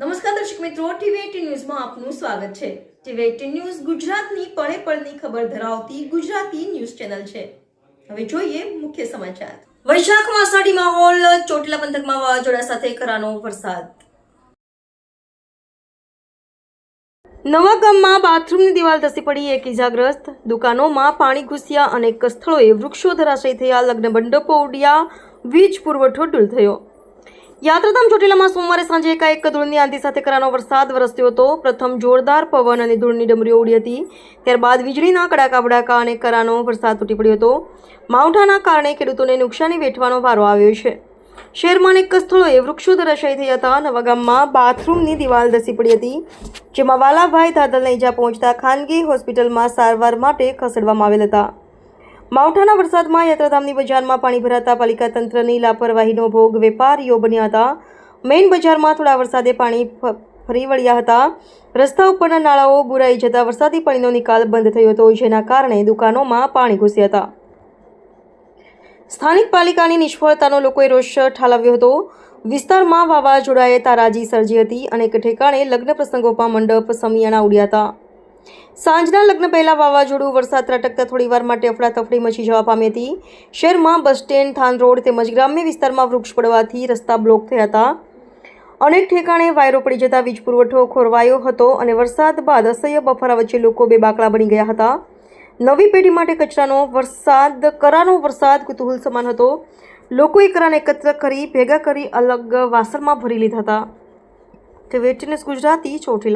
નમસ્કાર દર્શક મિત્રો ટીવી ન્યૂઝમાં આપનું સ્વાગત છે. ટીવી એટીન ન્યૂઝ ગુજરાતની પળે પળની ખબર ધરાવતી ગુજરાતી ન્યૂઝ ચેનલ છે. હવે જોઈએ મુખ્ય સમાચાર. વૈશાખ માસાડી માહોલ ચોટીલા પંથકમાં વાવાઝોડા સાથે કરાનો વરસાદ. નવા ગામમાં બાથરૂમની દિવાલ ધસી પડી, એક ઇજાગ્રસ્ત દુકાનોમાં પાણી ઘૂસ્યા અનેક સ્થળોએ વૃક્ષો ધરાશય થયા લગ્ન મંડપો ઉડ્યા, વીજ પુરવઠો ડૂલ થયો. યાત્રાધામ ચોટીલામાં સોમવારે સાંજે એકાએક ધૂળની આંધી સાથે કરાનો વરસાદ વરસ્યો હતો. પ્રથમ જોરદાર પવન અને ધૂળની ડમરીઓ ઉડી હતી. ત્યારબાદ વીજળીના કડાકા બડાકા અને કરાનો વરસાદ તૂટી પડ્યો હતો. માવઠાના કારણે ખેડૂતોને નુકસાની વેઠવાનો વારો આવ્યો છે. શહેરમાં અનેક સ્થળોએ વૃક્ષો ધરાશાયી થઈ હતા. નવા ગામમાં બાથરૂમની દિવાલ ધસી પડી હતી, જેમાં વાલાભાઈ ધાદલને ઈજા પહોંચતા ખાનગી હોસ્પિટલમાં સારવાર માટે ખસેડવામાં આવેલ હતા. માવઠાના વરસાદમાં યાત્રાધામની બજારમાં પાણી ભરાતા પાલિકા તંત્રની લાપરવાહીનો ભોગ વેપારીઓ બન્યા હતા. મેઇન બજારમાં થોડા વરસાદે પાણી ફરી વળ્યા હતા. રસ્તા ઉપરના નાળાઓ બુરાઈ જતા વરસાદી પાણીનો નિકાલ બંધ થયો હતો, જેના કારણે દુકાનોમાં પાણી ઘૂસ્યા હતા. સ્થાનિક પાલિકાની નિષ્ફળતાનો લોકોએ રોષ ઠાલવ્યો હતો. વિસ્તારમાં વાવાઝોડાએ તારાજી સર્જી હતી અનેક ઠેકાણે લગ્ન પ્રસંગોમાં મંડપ સમિયાણા ઉડ્યા હતા. સાંજના લગ્ન પહેલાં વાવાઝોડું વરસાદ ત્રાટકતા થોડીવાર માટે અફડાતફડી મચી જવા પામી હતી. શહેરમાં બસ સ્ટેન્ડ, થાન રોડ તેમજ ગ્રામ્ય વિસ્તારમાં વૃક્ષ પડવાથી રસ્તા બ્લોક થયા હતા. અનેક ઠેકાણે વાયરો પડી જતા વીજ પુરવઠો ખોરવાયો હતો અને વરસાદ બાદ અસહ્ય બફારા વચ્ચે લોકો બે બાકડા બની ગયા હતા. નવી પેઢી માટે કચરાનો વરસાદ, કરાનો વરસાદ કુતૂહલ સમાન હતો. લોકોએ કરાને એકત્ર કરી, ભેગા કરી અલગ વાસણમાં ભરી લીધા હતા. વેટનેસ ગુજરાતી, ચોટીલા.